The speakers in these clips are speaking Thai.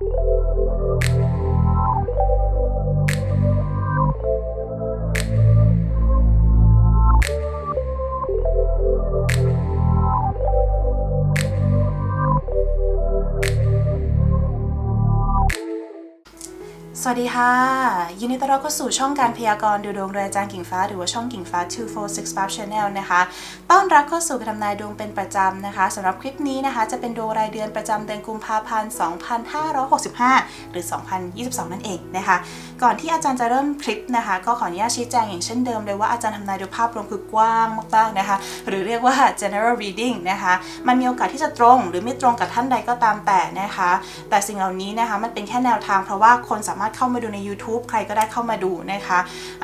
you สวัสดีค่ะ ยินดีต้อนรับเข้าสู่ช่องการพยากรณ์ดูดวงโดยอาจารย์กิ่งฟ้า หรือว่าช่องกิ่งฟ้า 246 Channel นะคะ ต้อนรับเข้าสู่การทำนายดวงเป็นประจำนะคะสำหรับคลิปนี้นะคะ จะเป็นดวงรายเดือนประจำเดือนกุมภาพันธ์ 2565 หรือ 2022 นั่นเองนะคะ ก่อนที่อาจารย์จะเริ่มคลิปนะคะ ก็ขออนุญาตชี้แจงอย่างเช่นเดิมเลยว่าอาจารย์ทำนายโดยภาพรวมคือกว้างมากๆนะคะ หรือเรียกว่า general reading นะคะ มันมีโอกาสที่จะตรง หรือไม่ตรงกับท่านใดก็ตามแต่นะคะ แต่สิ่งเหล่านี้นะคะมันเป็นแค่แนวทางเพราะว่าคนสามารถเข้ามาดูใน YouTube ใครก็ได้เข้ามาดูนะคะ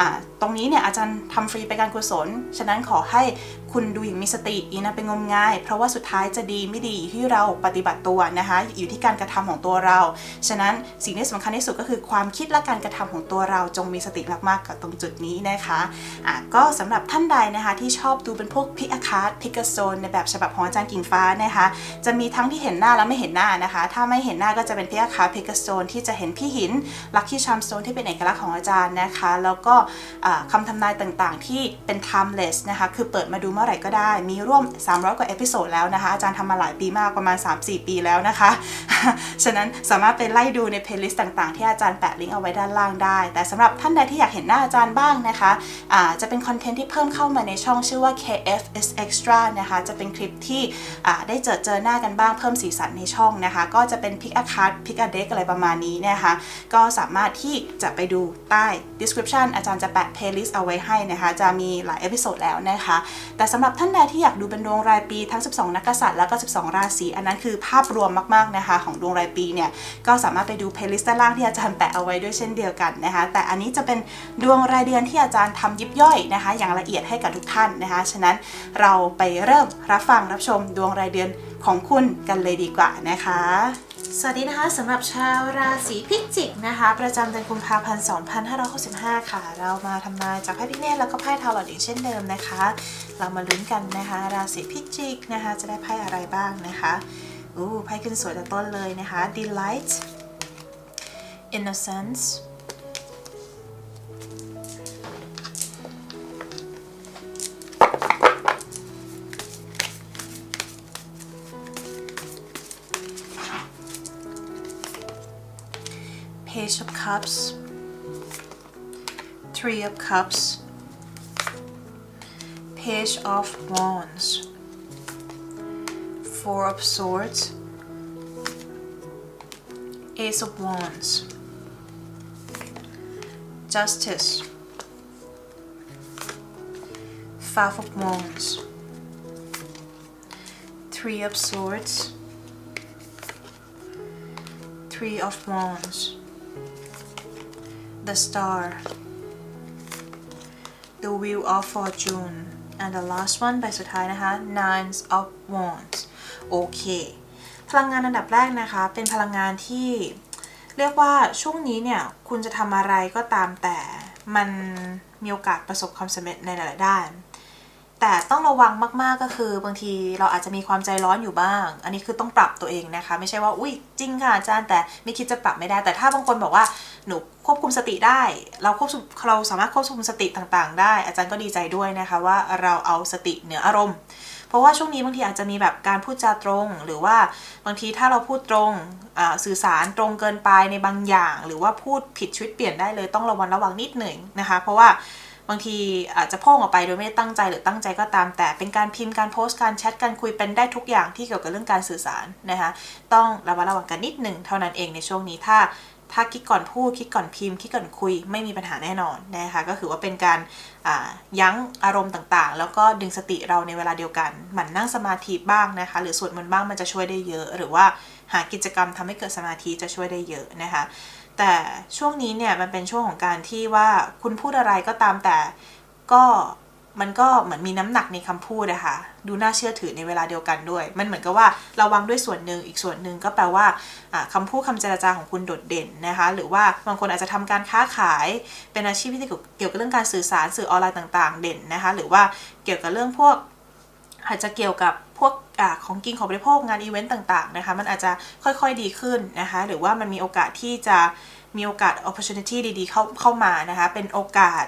ะตรงนี้เนี่ยอาจารย์ทำฟรีไปการกุศล ฉะนั้นขอให้ คุณดูอย่างมีสติอีนะเป็นงมงาย เพราะว่าสุดท้ายจะดีไม่ดีอยู่ที่เราปฏิบัติตัวนะคะ อยู่ที่การกระทำของตัวเรา ฉะนั้นสิ่งที่สำคัญที่สุดก็คือความคิดและการกระทำของตัวเราจงมีสติมากๆกับตรงจุดนี้นะคะอะก็สำหรับท่านใดนะคะที่ชอบดูเป็นพวกพิกอาคาร์ดพิกาโซนในแบบฉบับของอาจารย์กิ่งฟ้านะคะ จะมีทั้งที่เห็นหน้าและไม่เห็นหน้านะคะ ถ้าไม่เห็นหน้าก็จะเป็นพิกอาคาร์ดพิกาโซนที่จะเห็นพี่หินลัคกี้ชามโตนที่เป็นเอกลักษณ์ของอาจารย์นะคะ แล้วก็อ่าคำทำนายต่างๆ ที่เป็น timeless นะคะ คือเปิดมาดูเมื่อไหร่ก็ได้ มีร่วม 300 กว่าเอพิโซดแล้วนะคะ อาจารย์ทำมาหลายปีมากประมาณ 3-4 ปีแล้วนะคะ ฉะนั้นสามารถไปไล่ดูในเพลย์ลิสต์ต่างๆ ที่อาจารย์แปะลิงก์เอาไว้ด้านล่างได้ แต่สำหรับท่านใดที่อยากเห็นหน้าอาจารย์บ้างนะคะอ่าจะเป็นคอนเทนต์ที่เพิ่มเข้ามาในช่องชื่อว่า KF is extra นะคะ จะเป็นคลิปที่ได้เจอเจอหน้ากันบ้างเพิ่มสีสันในช่องนะคะ ก็จะเป็น pick a card pick a deck อะไรประมาณนี้นะคะ ก็สามารถที่จะไปดูใต้ description อาจารย์จะแปะ playlist เอาไว้ให้นะคะ จะมีหลายเอพิโซดแล้วนะคะ แต่สำหรับท่านใดที่อยากดูเป็นดวงรายปีทั้ง 12 นักกษัตริย์แล้วก็ 12 ราศีอันนั้นคือภาพรวมมากๆนะคะของดวงรายปีเนี่ยก็สามารถไปดู playlist ด้านล่างที่อาจารย์แปะเอาไว้ด้วยเช่นเดียวกันนะคะแต่อันนี้จะเป็นดวงรายเดือนที่อาจารย์ทำยิบย่อยนะคะ อย่างละเอียดให้กับทุกท่านนะคะ ฉะนั้นเราไปเริ่มรับฟังรับชมดวงรายเดือนของคุณกันเลยดีกว่านะคะ สวัสดีนะคะสำหรับชาวราศีพิจิกนะคะ ประจำเดือนกุมภาพันธ์ 2565 ค่ะ เรามาทำนายจากไพ่พิเนตแล้วก็ไพ่ทาวหลอดอีกเช่นเดิมนะคะ เรามาลุ้นกันนะคะ ราศีพิจิกนะคะ จะได้ไพ่อะไรบ้างนะคะอู้ไพ่ขึ้นสวยแต่ต้นเลยนะคะ delight innocence Cups, Three of Cups, Page of Wands, Four of Swords, Ace of Wands, Justice, Five of Wands, Three of Swords, Three of Wands, the Star, the Wheel of Fortune and the last one ใบสุดท้ายนะคะ Nine of Wands โอเค พลังงานอันดับแรกนะคะ เป็นพลังงานที่เรียกว่าช่วงนี้เนี่ยคุณจะทำอะไรก็ตามแต่มันมีโอกาสประสบความสำเร็จในหลายๆด้าน แต่ต้องระวังมากๆก็คือบางทีเราอาจจะมีความใจร้อนอยู่บ้าง อันนี้คือต้องปรับตัวเองนะคะ ไม่ใช่ว่าอุ้ยจริงค่ะอาจารย์แต่ไม่คิดจะปรับไม่ได้ แต่ถ้าบางคนบอกว่าหนูควบคุมสติได้ เราควบเราสามารถควบคุมสติต่างๆ ได้ อาจารย์ก็ดีใจด้วยนะคะว่าเราเอาสติเหนืออารมณ์ เพราะว่าช่วงนี้บางทีอาจจะมีแบบการพูดจาตรง หรือว่าบางทีถ้าเราพูดตรงสื่อสารตรงเกินไปในบางอย่าง หรือว่าพูดผิดชีวิตเปลี่ยนได้เลยต้องระวังระวังนิดหนึ่งนะคะ เพราะว่า บางทีอาจจะพ่งออกไปโดยไม่ได้ตั้งใจหรือตั้งใจก็ตาม แต่เป็นการพิมพ์การโพสต์การแชทการคุยเป็นได้ทุกอย่างที่เกี่ยวกับเรื่องการสื่อสารนะคะต้องระมัดระวังกันนิดหนึ่งเท่านั้นเองในช่วงนี้ถ้าถ้าคิดก่อนพูดคิดก่อนพิมพ์ คิดก่อนคุยไม่มีปัญหาแน่นอนนะคะก็คือว่าเป็นการยั้งอารมณ์ต่างๆ แล้วก็ดึงสติเราในเวลาเดียวกันหมั่นนั่งสมาธิบ้างนะคะ หรือสวดมนต์บ้างมันจะช่วยได้เยอะ หรือว่าหากิจกรรมทำให้เกิดสมาธิจะช่วยได้เยอะนะคะ แต่ช่วงนี้เนี่ยมันเป็นช่วงของการที่ว่าคุณพูดอะไรก็ตามแต่ก็มันก็เหมือนมีน้ำหนักในคำพูดนะคะดูน่าเชื่อถือในเวลาเดียวกันด้วย มันเหมือนกับว่าระวังด้วยส่วนหนึ่งอีกส่วนหนึ่งก็แปลว่าคำพูดคำเจรจาของคุณโดดเด่นนะคะ หรือว่าบางคนอาจจะทำการค้าขาย เป็นอาชีพที่เกี่ยวกับเรื่องการสื่อสารสื่อออนไลน์ต่าง ๆ เด่นนะคะ หรือว่าเกี่ยวกับเรื่องพวกอาจจะเกี่ยวกับ พวกอของกินของบริโภคงานอีเวนต์ต่างๆนะคะมันอาจจะค่อยๆดีขึ้นนะคะ หรือว่ามันมีโอกาสที่จะมีโอกาส opportunity ดีๆเข้าเข้ามานะคะ เป็นโอกาส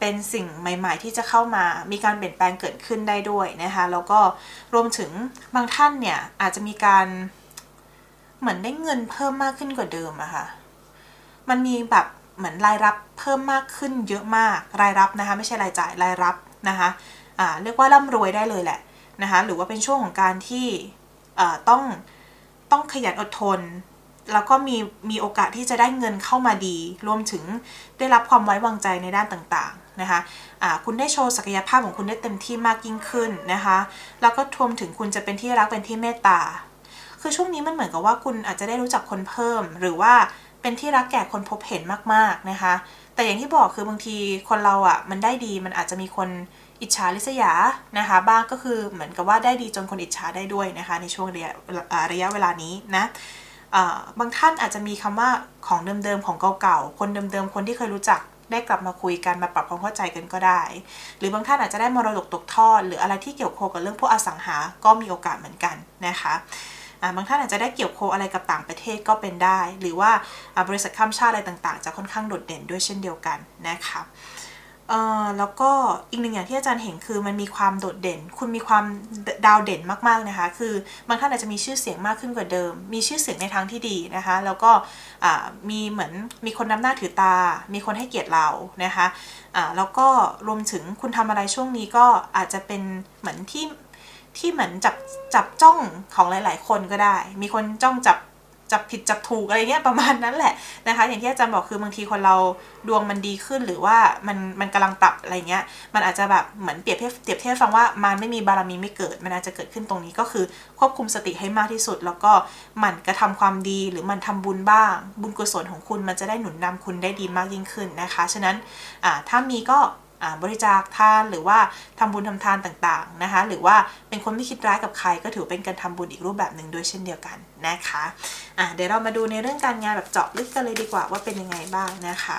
เป็นสิ่งใหม่ ๆ ที่จะเข้ามามีการเปลี่ยนแปลงเกิดขึ้นได้ด้วยนะคะ แล้วก็รวมถึงบางท่านเนี่ยอาจจะมีการเหมือนได้เงินเพิ่มมากขึ้นกว่าเดิมอะค่ะมันมีแบบเหมือนรายรับเพิ่มมากขึ้นเยอะมากรายรับนะคะ ไม่ใช่รายจ่ายรายรับนะคะอ่าเรียกว่าร่ำรวยได้เลยแหละ นะคะหรือว่าเป็นช่วงของการที่ต้องต้องขยันอดทน แล้วก็มีมีโอกาสที่จะได้เงินเข้ามาดี รวมถึงได้รับความไว้วางใจในด้านต่างๆนะคะะคุณได้โชว์ศักยภาพของคุณได้เต็มที่มากยิ่งขึ้นนะคะแล้วก็รวมถึงคุณจะเป็นที่รักเป็นที่เมตตาคือช่วงนี้มันเหมือนกับว่าคุณอาจจะได้รู้จักคนเพิ่ม หรือว่าเป็นที่รักแก่คนพบเห็นมากๆนะคะแต่อย่างที่บอกคือบางทีคนเราอะ่ะมันได้ดีมันอาจจะมีคน อิจฉาริษยานะคะบ้างก็คือเหมือนกับว่าได้ดีจนคนอิจฉาได้ด้วยนะคะในช่วงระยะระยะเวลานี้นะบางท่านอาจจะมีคำว่าของเดิมๆของเก่าๆคนเดิมๆคนที่เคยรู้จักได้กลับมาคุยกันมาปรับความเข้าใจกันก็ได้ หรือบางท่านอาจจะได้มรดกตกทอด หรืออะไรที่เกี่ยวโคกับเรื่องพวกอสังหา ก็มีโอกาสเหมือนกันนะคะบางท่านอาจจะได้เกี่ยวโคอะไรกับต่างประเทศก็เป็นได้ หรือว่าบริษัทข้ามชาติอะไรต่างๆ จะค่อนข้างโดดเด่นด้วยเช่นเดียวกันนะคะ แล้วก็อีกหนึ่งอย่างที่อาจารย์เห็นคือมันมีความโดดเด่น คุณมีความดาวเด่นมากๆนะคะ คือบางท่านอาจจะมีชื่อเสียงมากขึ้นกว่าเดิม มีชื่อเสียงในทางที่ดีนะคะ แล้วก็มีเหมือนมีคนนำหน้าถือตา มีคนให้เกียรติเรานะคะแล้วก็รวมถึงคุณทำอะไรช่วงนี้ก็อาจจะเป็นเหมือนที่ที่เหมือนจับจับจ้องของหลาย ๆ คนก็ได้ มีคนจ้องจับ จับผิดจับถูกอะไรเงี้ยประมาณนั้นแหละนะคะ อย่างที่อาจารย์บอกคือบางทีคนเราดวงมันดีขึ้นหรือว่ามันมันกำลังปรับอะไรเงี้ย มันอาจจะแบบเหมือนเปรียบเทียบเปรียบเทียบฟังว่ามันไม่มีบารมีไม่เกิด มันอาจจะเกิดขึ้นตรงนี้ก็คือควบคุมสติให้มากที่สุด แล้วก็หมั่นกระทำความดีหรือมันทำบุญบ้าง บุญกุศลของคุณมันจะได้หนุนนำคุณได้ดีมากยิ่งขึ้นนะคะฉะนั้นถ้ามีก็ บริจาคทานหรือว่าทำบุญทำทานต่างๆนะคะ หรือว่าเป็นคนไม่คิดร้ายกับใครก็ถือเป็นการทำบุญอีกรูปแบบหนึ่งด้วยเช่นเดียวกันนะคะะเดี๋ยวเรามาดูในเรื่องการงานแบบเจาะลึกกันเลยดีกว่าว่าเป็นยังไงบ้างนะคะ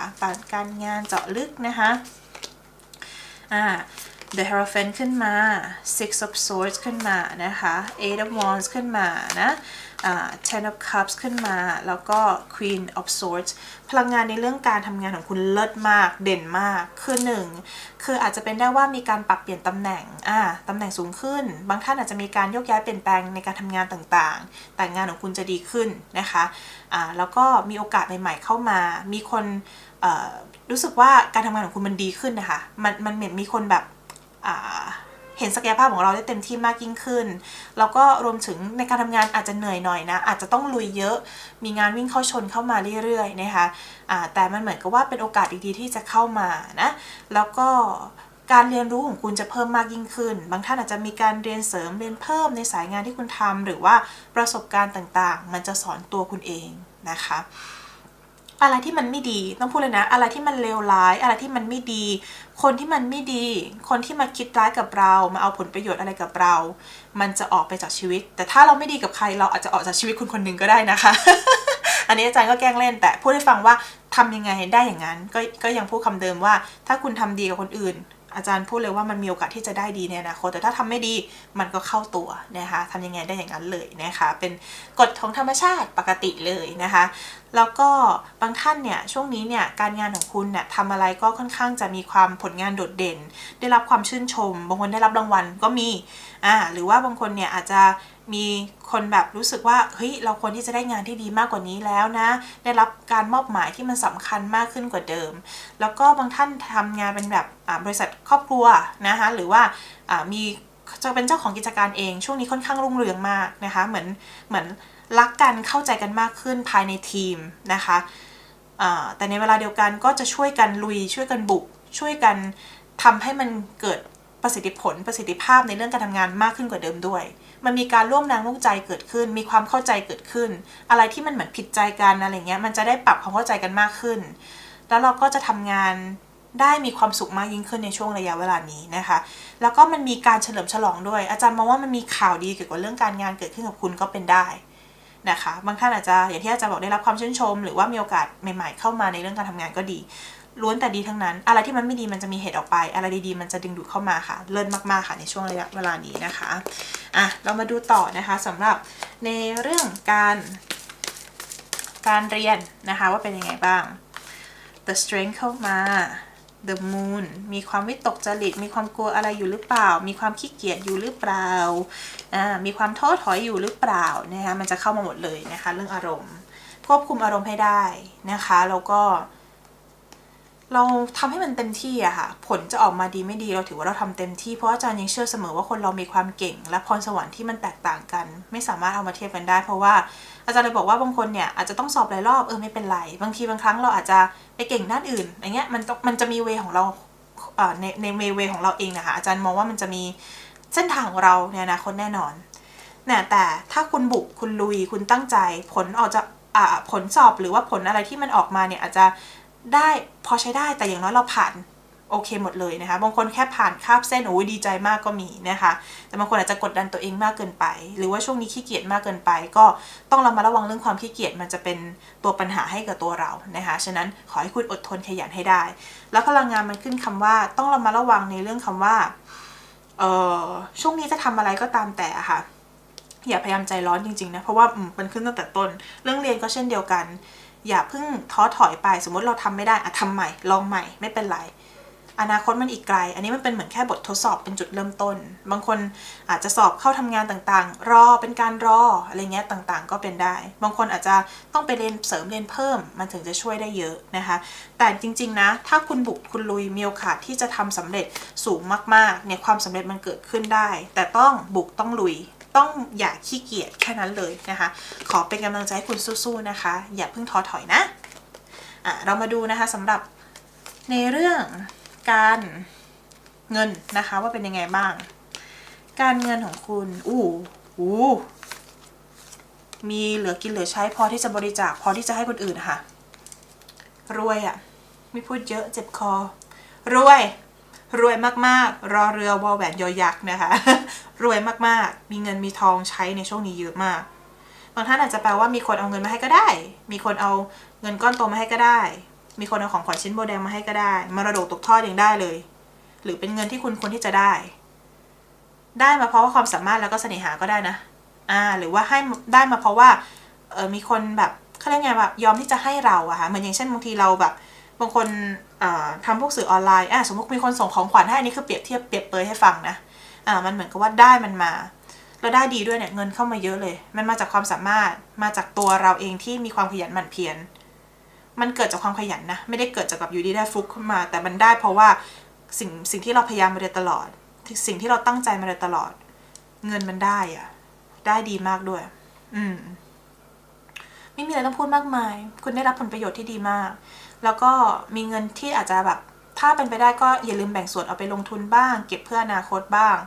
การงานเจาะลึกนะคะอ่า The Hierophant ขึ้นมา Six of Swords ขึ้นมานะคะ Eight of Wands ขึ้นมานะ Ten of Cups ขึ้นมา แล้วก็ Queen of Swords พลังงานในเรื่องการทำงานของคุณเลิศมาก เด่นมาก คือหนึ่งคืออาจจะเป็นได้ว่ามีการปรับเปลี่ยนตำแหน่งอ่าตำแหน่งสูงขึ้น บางท่านอาจจะมีการยกย้ายเปลี่ยนแปลงในการทำงานต่างๆ แต่งานของคุณจะดีขึ้นนะคะอ่าแล้วก็มีโอกาสใหม่ๆเข้ามา มีคนรู้สึกว่าการทำงานของคุณมันดีขึ้นนะคะ มันมันเหมือนมีคนแบบ เห็นศักยภาพของเราได้เต็มที่มากยิ่งขึ้น แล้วก็รวมถึงในการทำงานอาจจะเหนื่อยหน่อยนะ อาจจะต้องลุยเยอะ มีงานวิ่งเข้าชนเข้ามาเรื่อยๆนะคะะแต่มันเหมือนกับว่าเป็นโอกาสดีๆที่จะเข้ามานะ แล้วก็การเรียนรู้ของคุณจะเพิ่มมากยิ่งขึ้น บางท่านอาจจะมีการเรียนเสริมเรียนเพิ่มในสายงานที่คุณทำหรือว่าประสบการณ์ต่างๆ มันจะสอนตัวคุณเองนะคะ อะไรที่มันไม่ดีต้องพูดเลยนะ อะไรที่มันเลวร้าย อะไรที่มันไม่ดี คนที่มันไม่ดี คนที่มาคิดร้ายกับเรา มาเอาผลประโยชน์อะไรกับเรา มันจะออกไปจากชีวิต แต่ถ้าเราไม่ดีกับใครเราอาจจะออกจากชีวิตคนคนหนึ่งก็ได้นะคะ อันนี้อาจารย์ก็แกล้งเล่น แต่พูดให้ฟังว่าทำยังไงได้อย่างนั้น ก็ก็ยังพูดคำเดิมว่า ถ้าคุณทำดีกับคนอื่น อาจารย์พูดเลยว่ามันมีโอกาสที่จะได้ดีในอนาคตแต่ถ้าทำไม่ดีมันก็เข้าตัวนะคะทำยังไงได้อย่างนั้นเลยนะคะ เป็นกฎของธรรมชาติปกติเลยนะคะ แล้วก็บางท่านเนี่ยช่วงนี้เนี่ยการงานของคุณเนี่ยทำอะไรก็ค่อนข้างจะมีความผลงานโดดเด่น ได้รับความชื่นชม บางคนได้รับรางวัลก็มีอ่าหรือว่าบางคนเนี่ยอาจจะ มีคนแบบรู้สึกว่าเฮ้ยเราควรที่จะได้งานที่ดีมากกว่านี้แล้วนะ ได้รับการมอบหมายที่มันสำคัญมากขึ้นกว่าเดิม แล้วก็บางท่านทำงานเป็นแบบบริษัทครอบครัวนะคะหรือว่ามีจะเป็นเจ้าของกิจการเอง ช่วงนี้ค่อนข้างรุ่งเรืองมากนะคะเหมือนเหมือนรักกันเข้าใจกันมากขึ้นภายในทีมนะคะแต่ในเวลาเดียวกันก็จะช่วยกันลุยช่วยกันบุก ช่วยกันทำให้มันเกิด ประสิทธิผลประสิทธิภาพในเรื่องการทำงานมากขึ้นกว่าเดิมด้วย มันมีการร่วมแรงร่วมใจเกิดขึ้น มีความเข้าใจเกิดขึ้น อะไรที่มันเหมือนผิดใจกันอะไรเงี้ยมันจะได้ปรับความเข้าใจกันมากขึ้น แล้วเราก็จะทำงานได้มีความสุขมากยิ่งขึ้นในช่วงระยะเวลานี้นะคะ แล้วก็มันมีการเฉลิมฉลองด้วย อาจารย์มองว่ามันมีข่าวดีเกี่ยวกับเรื่องการงานเกิดขึ้นกับคุณก็เป็นได้นะคะ บางท่านอาจจะอย่างที่อาจารย์บอกได้รับความชื่นชม หรือว่ามีโอกาสใหม่ ๆ เข้ามาในเรื่องการทำงานก็ดี ล้วนแต่ดีทั้งนั้น อะไรที่มันไม่ดีมันจะมีเหตุออกไป อะไรดีๆ มันจะดึงดูดเข้ามาค่ะ เลิศมากๆค่ะในช่วงระยะเวลานี้นะคะอะเรามาดูต่อนะคะสำหรับในเรื่องการการเรียนนะคะว่าเป็นยังไงบ้าง the strength เข้ามา the moon มีความวิตกจริต มีความกลัวอะไรอยู่หรือเปล่า มีความขี้เกียจอยู่หรือเปล่าอ่า มีความท้อถอยอยู่หรือเปล่านะคะมันจะเข้ามาหมดเลยนะคะเรื่องอารมณ์ ควบคุมอารมณ์ให้ได้นะคะ แล้วก็ เราทำให้มันเต็มที่อะค่ะ ผลจะออกมาดีไม่ดีเราถือว่าเราทำเต็มที่เพราะอาจารย์ยังเชื่อเสมอว่าคนเรามีความเก่ง และพรสวรรค์ที่มันแตกต่างกัน ไม่สามารถเอามาเทียบกันได้ เพราะว่าอาจารย์เลยบอกว่าบางคนเนี่ยอาจจะต้องสอบหลายรอบเออไม่เป็นไร บางทีบางครั้งเราอาจจะไปเก่งด้านอื่นอย่างเงี้ยมันมันจะมีเวของเราเอ่อในในเวของเราเองนะคะอาจารย์มองว่ามันจะมีเส้นทางของเราในอนาคตแน่นอนเนี่ยแต่ถ้าคุณบุกคุณลุยคุณตั้งใจ ผลออกจะอ่าผลสอบหรือว่าผลอะไรที่มันออกมาเนี่ยอาจจะ ได้พอใช้ได้แต่อย่างน้อยเราผ่านโอเคหมดเลยนะคะบางคนแค่ผ่านคาบเส้นโอ้ยดีใจมากก็มีนะคะ แต่บางคนอาจจะกดดันตัวเองมากเกินไป หรือว่าช่วงนี้ขี้เกียจมากเกินไป ก็ต้องเรามาระวังเรื่องความขี้เกียจมันจะเป็นตัวปัญหาให้กับตัวเรานะคะฉะนั้นขอให้คุณอดทนขยันให้ได้ แล้วพลังงานมันขึ้นคำว่าต้องเรามาระวังในเรื่องคำว่าเออช่วงนี้จะทำอะไรก็ตามแต่ะค่ะอย่าพยายามใจร้อนจริงๆนะเพราะว่ามันขึ้นตั้งแต่ต้น เรื่องเรียนก็เช่นเดียวกัน อย่าเพิ่งท้อถอยไป สมมติเราทำไม่ได้อะทำใหม่ ลองใหม่ ไม่เป็นไร อนาคตมันอีกไกล อันนี้มันเป็นเหมือนแค่บททดสอบเป็นจุดเริ่มต้น บางคนอาจจะสอบเข้าทำงานต่างๆ รอเป็นการรออะไรเงี้ยต่างๆ ก็เป็นได้ บางคนอาจจะต้องไปเรียนเสริมเรียนเพิ่ม มันถึงจะช่วยได้เยอะนะคะ แต่จริงๆนะ ถ้าคุณบุกคุณลุยมีโอกาสที่จะทำสำเร็จสูงมากๆเนี่ยความสำเร็จมันเกิดขึ้นได้ แต่ต้องบุกต้องลุย ต้องอย่าขี้เกียจแค่นั้นเลยนะคะ ขอเป็นกำลังใจให้คุณสู้ๆนะคะ อย่าเพิ่งท้อถอยนะอะเรามาดูนะคะสำหรับในเรื่องการเงินนะคะว่าเป็นยังไงบ้าง การเงินของคุณอู้อู้มีเหลือกินเหลือใช้พอที่จะบริจาคพอที่จะให้คนอื่นค่ะ รวยอะ่ะ ไม่พูดเยอะเจ็บคอ รวย รวยมากๆ รอเรือวอลแหวนยอยักษ์นะคะ รวยมากๆ มีเงินมีทองใช้ในช่วงนี้เยอะมาก บางท่านอาจจะแปลว่ามีคนเอาเงินมาให้ก็ได้ มีคนเอาเงินก้อนโตมาให้ก็ได้ มีคนเอาของขวัญชิ้นโบแดงมาให้ก็ได้ มรดกตกทอดยังได้เลย หรือเป็นเงินที่คุณควรที่จะได้ ได้มาเพราะว่าความสามารถแล้วก็เสน่หาก็ได้นะ อ่า หรือว่าให้ได้มาเพราะว่า เออมีคนแบบเขาเรียกไงแบบยอมที่จะให้เราอะค่ะ เหมือนอย่างเช่นบางทีเราแบบ บางคนเอ่อทำพวกสื่อออนไลน์อะสมมติมีคนส่งของขวัญให้อันนี้คือเปรียบเทียบเปรียบเปรยให้ฟังนะอ่ามันเหมือนกับว่าได้มันมาแล้วได้ดีด้วยเนี่ยเงินเข้ามาเยอะเลย มันมาจากความสามารถมาจากตัวเราเองที่มีความขยันหมั่นเพียรมันเกิดจากความขยันนะไม่ได้เกิดจากแบบอยู่ดีได้ฟุกขึ้นมา แต่มันได้เพราะว่าสิ่งสิ่งที่เราพยายามมาโดยตลอด สิ่งที่เราตั้งใจมาโดยตลอด เงินมันได้อะได้ดีมากด้วย อืม ไม่มีอะไรต้องพูดมากมาย คุณได้รับผลประโยชน์ที่ดีมาก แล้วก็มีเงินที่อาจจะแบบ ถ้าเป็นไปได้ก็อย่าลืมแบ่งส่วนเอาไปลงทุนบ้าง เก็บเพื่ออนาคตบ้าง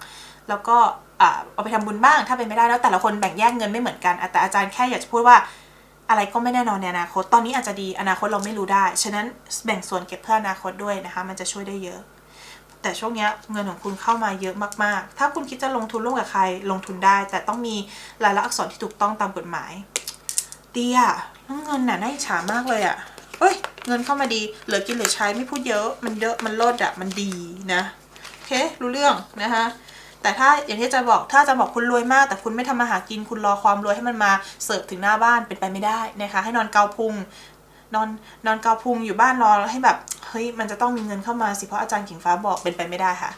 แล้วก็เอาไปทำบุญบ้าง ถ้าเป็นไม่ได้แล้วแต่ละคนแบ่งแยกเงินไม่เหมือนกัน แต่อาจารย์แค่อยากจะพูดว่าอะไรก็ไม่แน่นอนในอนาคต ตอนนี้อาจจะดีอนาคตเราไม่รู้ได้ ฉะนั้นแบ่งส่วนเก็บเพื่ออนาคตด้วยนะคะ มันจะช่วยได้เยอะ แต่ช่วงนี้เงินของคุณเข้ามาเยอะมาก ๆ ถ้าคุณคิดจะลงทุนร่วมกับใครลงทุนได้ แต่ต้องมีรายลักษณ์อักษรที่ถูกต้องตามกฎหมาย ดีอะแล้วเงินน่ะน่าอิจฉามากเลยอะเอ้ย เงินเข้ามาดี เหลือกินเหลือใช้ไม่พูดเยอะ มันเยอะ มันลดอะมันดีนะโอเค รู้เรื่องนะคะ แต่ถ้าอย่างที่จะบอก ถ้าจะบอกคุณรวยมาก แต่คุณไม่ทำมาหากิน คุณรอความรวยให้มันมาเสิร์ฟถึงหน้าบ้านเป็นไปไม่ได้นะคะ ให้นอนเกาพุง นอนนอนเกาพุงอยู่บ้านรอให้แบบ เฮ้ย มันจะต้องมีเงินเข้ามาสิ เพราะอาจารย์กิ่งฟ้าบอกเป็นไปไม่ได้ค่ะ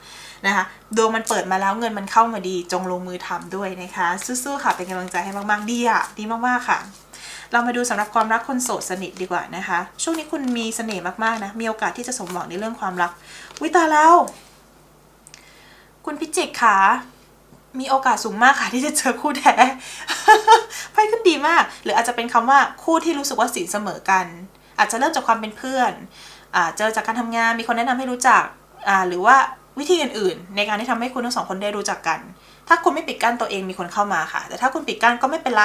นะคะดวงมันเปิดมาแล้วเงินมันเข้ามาดี จงลงมือทำด้วยนะคะ สู้ๆค่ะ เป็นกำลังใจให้มากๆ ดีอะ ดีมากๆค่ะ เรามาดูสำหรับความรักคนโสดสนิทดีกว่านะคะ ช่วงนี้คุณมีเสน่ห์มากๆนะ มีโอกาสที่จะสมหวังในเรื่องความรัก วิตาแล้ว คุณพิจิกค่ะมีโอกาสสูงมากค่ะที่จะเจอคู่แท้ไพ่ขึ้นดีมาก หรืออาจจะเป็นคำว่าคู่ที่รู้สึกว่าสีเสมอกัน อาจจะเริ่มจากความเป็นเพื่อนอเจอจากการทำงานมีคนแนะนำให้รู้จัก หรือว่าวิธีอื่นๆ ในการที่ทำให้คุณทั้งสองคนได้รู้จักกัน ถ้าคุณไม่ปิดกั้นตัวเองมีคนเข้ามาค่ะ แต่ถ้าคุณปิดกั้นก็ไม่เป็นไร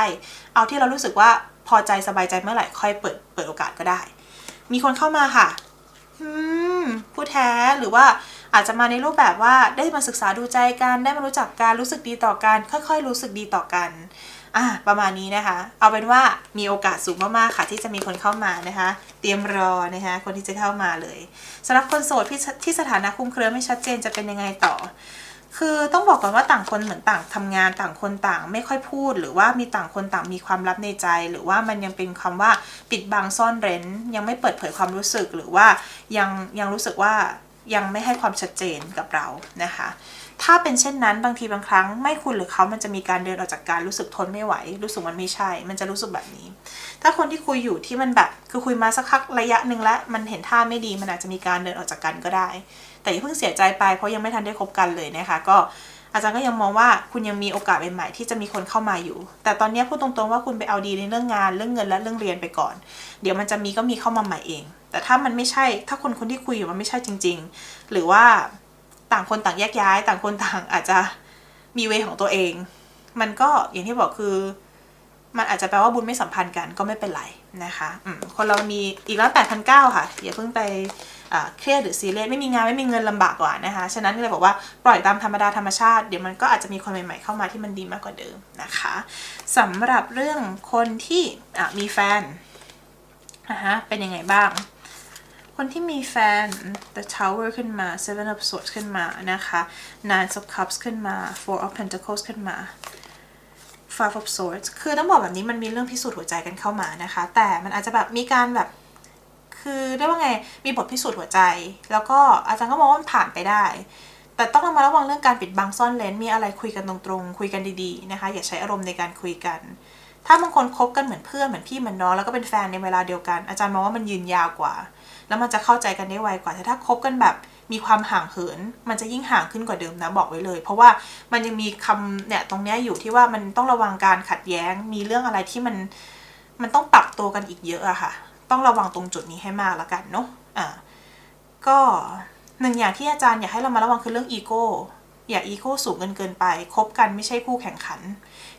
เอาที่เรารู้สึกว่า พอใจสบายใจเมื่อไหร่ค่อยเปิดเปิดโอกาสก็ได้ มีคนเข้ามาค่ะผู้แท้หรือว่าอาจจะมาในรูปแบบว่าได้มาศึกษาดูใจกันได้มารู้จักกันรู้สึกดีต่อกัน ค่อย ๆ รู้สึกดีต่อกันอะประมาณนี้นะคะ เอาเป็นว่ามีโอกาสสูงมากๆค่ะ ที่จะมีคนเข้ามานะคะ เตรียมรอนะคะ คนที่จะเข้ามาเลยสำหรับคนโสดที่ที่สถานะคลุมเครือไม่ชัดเจนจะเป็นยังไงต่อ คือต้องบอกก่อนว่าต่างคนเหมือนต่างทำงานต่างคนต่างไม่ค่อยพูด หรือว่ามีต่างคนต่างมีความลับในใจ หรือว่ามันยังเป็นคำว่าปิดบังซ่อนเร้น ยังไม่เปิดเผยความรู้สึกหรือว่ายังยังรู้สึกว่ายังไม่ให้ความชัดเจนกับเรานะคะ ถ้าเป็นเช่นนั้นบางทีบางครั้ง ไม่คุณหรือเขามันจะมีการเดินออกจากการรู้สึกทนไม่ไหว รู้สึกมันไม่ใช่ มันจะรู้สึกแบบนี้ ถ้าคนที่คุยอยู่ที่มันแบบคือคุยมาสักพักระยะหนึ่งแล้วมันเห็นท่าไม่ดีมันอาจจะมีการเดินออกจากกันก็ได้ แต่อย่าเพิ่งเสียใจไปเพราะยังไม่ทันได้คบกันเลยนะคะก็อาจารย์ก็ยังมองว่าคุณยังมีโอกาสใหม่ๆที่จะมีคนเข้ามาอยู่ แต่ตอนนี้พูดตรงๆว่าคุณไปเอาดีในเรื่องงานเรื่องเงินและเรื่องเรียนไปก่อน เดี๋ยวมันจะมีก็มีเข้ามาใหม่เอง แต่ถ้ามันไม่ใช่ ถ้าคนคนที่คุยอยู่มันไม่ใช่จริง ๆ หรือว่าต่างคนต่างแยกย้าย ต่างคนต่างอาจจะมีเวของตัวเอง มันก็อย่างที่บอกคือ มันอาจจะแปลว่าบุญไม่สัมพันธ์กันก็ไม่เป็นไร นะคะคนเรามีอีกแล้วแปดพันเก้าค่ะ อย่าเพิ่งไปเครียดหรือซีเรียสไม่มีงานไม่มีเงินลำบากกว่านะคะ ฉะนั้นก็เลยบอกว่าปล่อยตามธรรมดาธรรมชาติ เดี๋ยวมันก็อาจจะมีคนใหม่ๆเข้ามาที่มันดีมากกว่าเดิมนะคะสำหรับเรื่องคนที่มีแฟนนะคะเป็นยังไงบ้าง คนที่มีแฟน The Tower ขึ้นมา Seven of Swords ขึ้นมานะคะ Nine of Cups ขึ้นมา Four of Pentacles ขึ้นมา Five of Swords คือต้องบอกแบบนี้มันมีเรื่องพิสูจน์หัวใจกันเข้ามานะคะ แต่มันอาจจะแบบมีการแบบ คือเรียกว่าไง มีบทพิสูจน์หัวใจ แล้วก็อาจารย์ก็มองว่ามันผ่านไปได้ แต่ต้องระมัดระวังเรื่องการปิดบังซ่อนเลนมีอะไรคุยกันตรงๆ คุยกันดีๆนะคะ อย่าใช้อารมณ์ในการคุยกัน ถ้าบางคนคบกันเหมือนเพื่อนเหมือนพี่เหมือนน้องแล้วก็เป็นแฟนในเวลาเดียวกัน อาจารย์มองว่ามันยืนยาวกว่า แล้วมันจะเข้าใจกันได้ไวกว่าแต่ถ้าคบกันแบบ มีความห่างเหิน มันจะยิ่งห่างขึ้นกว่าเดิมนะบอกไว้เลย เพราะว่ามันยังมีคำเนี่ยตรงเนี้ยอยู่ที่ว่ามันต้องระวังการขัดแย้ง มีเรื่องอะไรที่มันมันต้องปรับตัวกันอีกเยอะอะค่ะ ต้องระวังตรงจุดนี้ให้มากแล้วกันเนาะอ่าก็หนึ่งอย่างที่อาจารย์อยากให้เรามาระวังคือเรื่องอีโก้อย่าอีโก้สูงเกินเกินไปคบกันไม่ใช่คู่แข่งขัน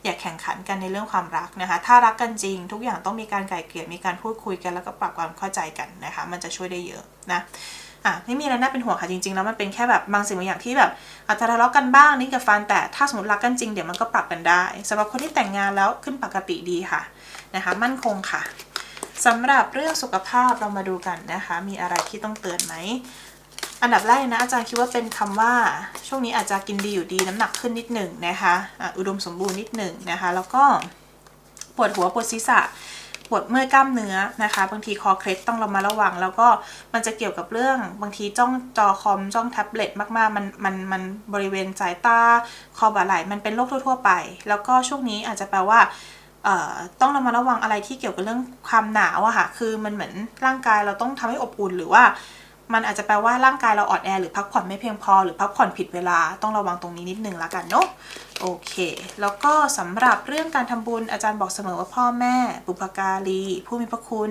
อย่าแข่งขันกันในเรื่องความรักนะคะ ถ้ารักกันจริง ทุกอย่างต้องมีการไกล่เกลี่ยมีการพูดคุยกันแล้วก็ปรับความเข้าใจกันนะคะ มันจะช่วยได้เยอะนะ อะไม่มีอะไรน่าเป็นห่วงค่ะจริงๆแล้วมันเป็นแค่แบบบางสิ่งบางอย่างที่แบบอาจจะทะเลาะกันบ้างนี่กับฟันแต่ถ้าสมมติรักกันจริงเดี๋ยวมันก็ปรับกันได้สำหรับคนที่แต่งงานแล้วขึ้นปกติดีค่ะนะคะ มั่นคงค่ะสำหรับเรื่องสุขภาพเรามาดูกันนะคะ มีอะไรที่ต้องเตือนไหมอันดับแรกนะอาจารย์คิดว่าเป็นคำว่าช่วงนี้อาจจะกินดีอยู่ดีน้ำหนักขึ้นนิดหนึ่งนะคะอุดมสมบูรณ์นิดหนึ่งนะคะ แล้วก็ปวดหัวปวดศีรษะ ปวดเมื่อยกล้ามเนื้อนะคะ บางทีคอเคล็ดต้องเรามาระวัง แล้วก็มันจะเกี่ยวกับเรื่อง บางทีจ้องจอคอมจ้องแท็บเล็ตมากๆ มันมันมันบริเวณสายตาคอบ่าไหล่มันเป็นโรคทั่ว ๆ ไป แล้วก็ช่วงนี้อาจจะแปลว่าต้องระมัดระวังอะไรที่เกี่ยวกับเรื่องความหนาวอะค่ะ คือมันเหมือนร่างกายเราต้องทำให้อบอุ่นหรือว่า มันอาจจะแปลว่าร่างกายเราอ่อนแอหรือพักผ่อนไม่เพียงพอ หรือพักผ่อนผิดเวลาต้องระวังตรงนี้นิดนึงละกันเนาะโอเค แล้วก็สำหรับเรื่องการทำบุญอาจารย์บอกเสมอว่าพ่อแม่ บุพการี ผู้มีพระคุณ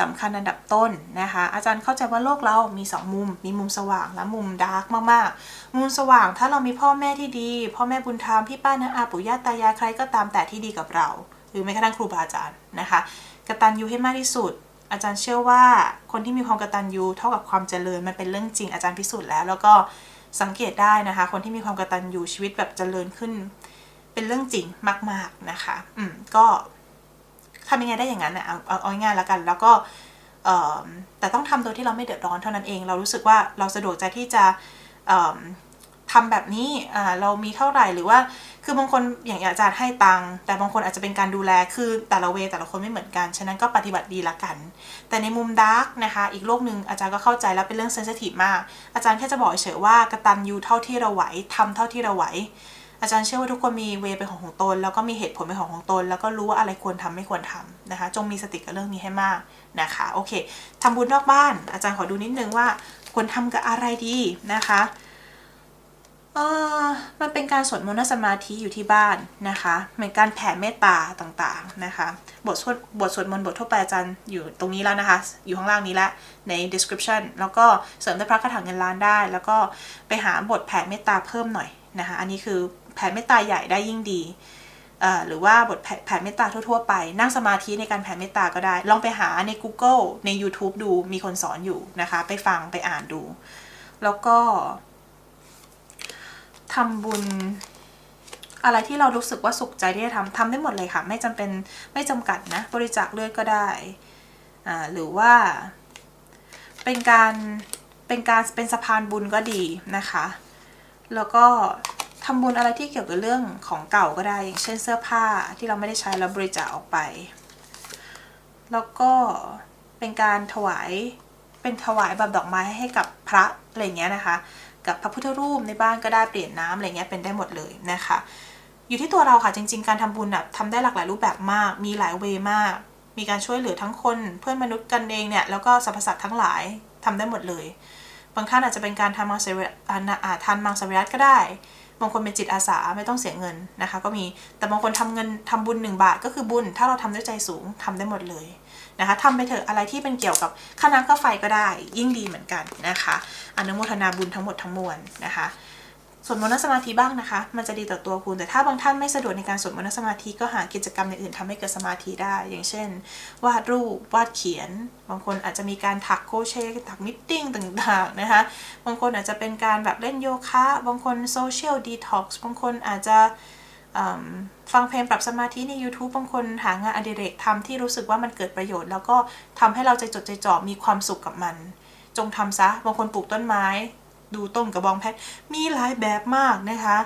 สำคัญอันดับต้นนะคะ อาจารย์เข้าใจว่าโลกเรามีสองมุม มีมุมสว่างและมุมดาร์กมากๆ มุมสว่างถ้าเรามีพ่อแม่ที่ดี พ่อแม่บุญธรรมพี่ป้าน้าอาปู่ย่าตายายใครก็ตามแต่ที่ดีกับเรา หรือแม้กระทั่งครูบาอาจารย์นะคะกตัญญูให้มากที่สุด อาจารย์เชื่อว่าคนที่มีความกตัญญูเท่ากับความเจริญมันเป็นเรื่องจริงอาจารย์พิสูจน์แล้ว แล้วก็สังเกตได้นะคะ คนที่มีความกตัญญูชีวิตแบบเจริญขึ้น เป็นเรื่องจริงมาก ๆนะคะ อืมก็ทำยังไงได้อย่างนั้นนะเอาเอาง่ายๆแล้วกัน แล้วก็แต่ต้องทำโดยที่เราไม่เดือดร้อนเท่านั้นเอง เรารู้สึกว่าเราสะดวกใจที่จะ ทำแบบนี้อ่าเรามีเท่าไหร่หรือว่า คือบางคนอย่างอาจารย์ให้ตังค์แต่บางคนอาจจะเป็นการดูแลคือแต่ละเวแต่ละคนไม่เหมือนกัน ฉะนั้นก็ปฏิบัติดีละกัน แต่ในมุมดาร์กนะคะ อีกโลกหนึ่งอาจารย์ก็เข้าใจแล้วเป็นเรื่องเซนซิทีฟมาก อาจารย์แค่จะบอกเฉยว่ากระตัญญูเท่าที่เราไหวทำเท่าที่เราไหวอาจารย์เชื่อว่าทุกคนมีเวเป็นของของตน แล้วก็มีเหตุผลเป็นของของตน แล้วก็รู้ว่าอะไรควรทำไม่ควรทำนะคะ จงมีสติกับเรื่องนี้ให้มากนะคะ โอเคทำบุญนอกบ้าน อาจารย์ขอดูนิดนึงว่าควรทำกับอะไรดีนะคะ เออมันเป็นการสวดมนต์สมาธิอยู่ที่บ้านนะคะ เหมือนการแผ่เมตตาต่างๆนะคะ บทสวดบทสวดมนต์บททั่วไปอาจารย์อยู่ตรงนี้แล้วนะคะ อยู่ข้างล่างนี้ละใน description แล้วก็เสริมด้วยพระคาถาเงินล้านได้ แล้วก็ไปหาบทแผ่เมตตาเพิ่มหน่อยนะคะ อันนี้คือแผ่เมตตาใหญ่ได้ยิ่งดีเอ่อหรือว่าบทแผ่แผ่เมตตาทั่วๆไป นั่งสมาธิในการแผ่เมตตาก็ได้ ลองไปหาใน Google ใน YouTube ดูมีคนสอนอยู่นะคะ ไปฟังไปอ่านดู แล้วก็ ทำบุญ อะไรที่เรารู้สึกว่าสุขใจที่จะทำทำได้หมดเลยค่ะ ไม่จำเป็นไม่จำกัดนะ บริจาคเลือดก็ได้อ่าหรือว่า เป็นการเป็นการเป็นสะพานบุญก็ดีนะคะ แล้วก็ทำบุญอะไรที่เกี่ยวกับเรื่องของเก่าก็ได้ อย่างเช่นเสื้อผ้าที่เราไม่ได้ใช้แล้วบริจาคออกไป แล้วก็เป็นการถวายเป็นถวายแบบดอกไม้ให้กับพระอะไรเงี้ยนะคะ กับพระพุทธรูปในบ้านก็ได้เปลี่ยนน้ำอะไรเงี้ยเป็นได้หมดเลยนะคะ อยู่ที่ตัวเราค่ะจริง ๆ การทำบุญแบบทำได้หลากหลายรูปแบบมาก มีหลายเวมาก มีการช่วยเหลือทั้งคน เพื่อนมนุษย์กันเองเนี่ยแล้วก็สรรพสัตว์ทั้งหลายทำได้หมดเลย บางท่านอาจจะเป็นการทำมังสวิรัตอ่าทานมังสวิรัตก็ได้บางคนเป็นจิตอาสาไม่ต้องเสียเงินนะคะ ก็มีแต่บางคนทำเงินทำบุญหนึ่งบาทก็คือบุญ ถ้าเราทำด้วยใจสูงทำได้หมดเลย นะคะทำไปเถอะอะไรที่เป็นเกี่ยวกับค่าน้ำค่าไฟก็ได้ ยิ่งดีเหมือนกันนะคะอนุโมทนาบุญทั้งหมดทั้งมวลนะคะสวดมนต์นั่งสมาธิบ้างนะคะ มันจะดีต่อตัวคุณแต่ถ้าบางท่านไม่สะดวกในการสวดมนต์นั่งสมาธิก็หากิจกรรมอย่างอื่นทำให้เกิดสมาธิได้ อย่างเช่น วาดรูปวาดเขียน บางคนอาจจะมีการถักโครเชต์ถักนิตติ้งต่างๆนะคะบางคนอาจจะเป็นการแบบเล่นโยคะ บางคนโซเชียลดีท็อกซ์บางคนอาจจะ ฟังเพลงปรับสมาธิใน YouTube บางคนหางานอดิเรกทำที่รู้สึกว่ามันเกิดประโยชน์ แล้วก็ทำให้เราใจจดใจจ่อมีความสุขกับมัน จงทำซะ บางคนปลูกต้นไม้ ดูต้นกระบองเพชรมีหลายแบบมากนะคะ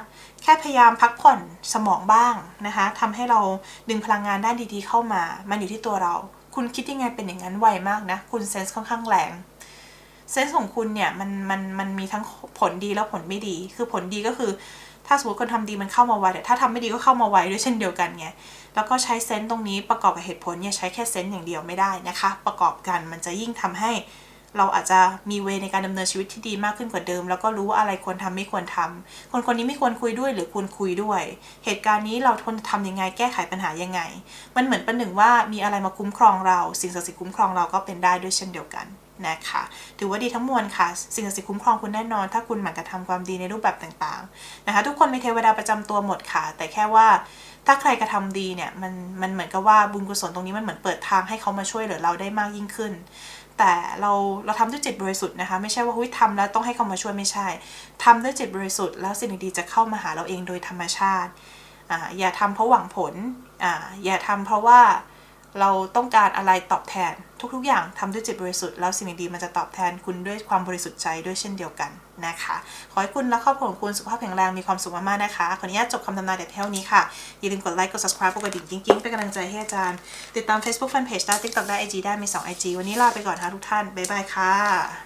แค่พยายามพักผ่อนสมองบ้างนะคะทำให้เราดึงพลังงานด้านดีๆ เข้ามา มันอยู่ที่ตัวเรา คุณคิดยังไงเป็นอย่างนั้นไวมากนะ คุณเซนส์ค่อนข้างแรงเซนส์ของคุณเนี่ยมันมันมันมีทั้งผลดีและผลไม่ดี คือผลดีก็คือ ถ้าสมมติคนทำดีมันเข้ามาไวแต่ถ้าทำไม่ดีก็เข้ามาไวด้วยเช่นเดียวกันไงแล้วก็ใช้เซนส์ตรงนี้ประกอบกับเหตุผลเนี่ยใช้แค่เซนส์อย่างเดียวไม่ได้นะคะ ประกอบกันมันจะยิ่งทำให้เราอาจจะมีเวในการดำเนินชีวิตที่ดีมากขึ้นกว่าเดิม แล้วก็รู้ว่าอะไรควรทำไม่ควรทำคนคนนี้ไม่ควรคุยด้วยหรือควรคุยด้วย เหตุการณ์นี้เราทนทำยังไงแก้ไขปัญหายังไง มันเหมือนประหนึ่งว่ามีอะไรมาคุ้มครองเรา สิ่งศักดิ์สิทธิ์คุ้มครองเราก็เป็นได้ด้วยเช่นเดียวกัน นะคะถือว่าดีทั้งมวลค่ะ สิ่งศักดิ์สิทธิ์คุ้มครองคุณแน่นอน ถ้าคุณหมั่นกระทำความดีในรูปแบบต่างๆนะคะ ทุกคนมีเทวดาประจำตัวหมดค่ะ แต่แค่ว่าถ้าใครกระทำดีเนี่ยมันมันเหมือนกับว่าบุญกุศลตรงนี้มันเหมือนเปิดทางให้เขามาช่วยเหลือเราได้มากยิ่งขึ้น แต่เราเราทำด้วยจิตบริสุทธิ์นะคะ ไม่ใช่ว่าหุ้ยทำแล้วต้องให้เขามาช่วยไม่ใช่ทำด้วยจิตบริสุทธิ์ แล้วสิ่งดีๆจะเข้ามาหาเราเองโดยธรรมชาติอ่าอย่าทำเพราะหวังผลอ่าอย่าทำเพราะว่า เราต้องการอะไรตอบแทน ทุกๆ อย่างทำด้วยจิตบริสุทธิ์แล้วสิ่งดีๆมันจะตอบแทนคุณด้วยความบริสุทธิ์ใจด้วยเช่นเดียวกันนะคะ ขอให้คุณและครอบครัวของคุณสุขภาพแข็งแรงมีความสุขมากๆนะคะ ขออนุญาตจบคำทำนายแต่เท่านี้ค่ะ อย่าลืมกดไลค์กด subscribe กดกระดิ่งกิ้งๆ เป็นกำลังใจให้อาจารย์ ติดตาม Facebook Fanpage ได้ TikTok ได้ IG ได้มี2 IG วันนี้ลาไปก่อนค่ะทุกท่านบ๊ายบายค่ะ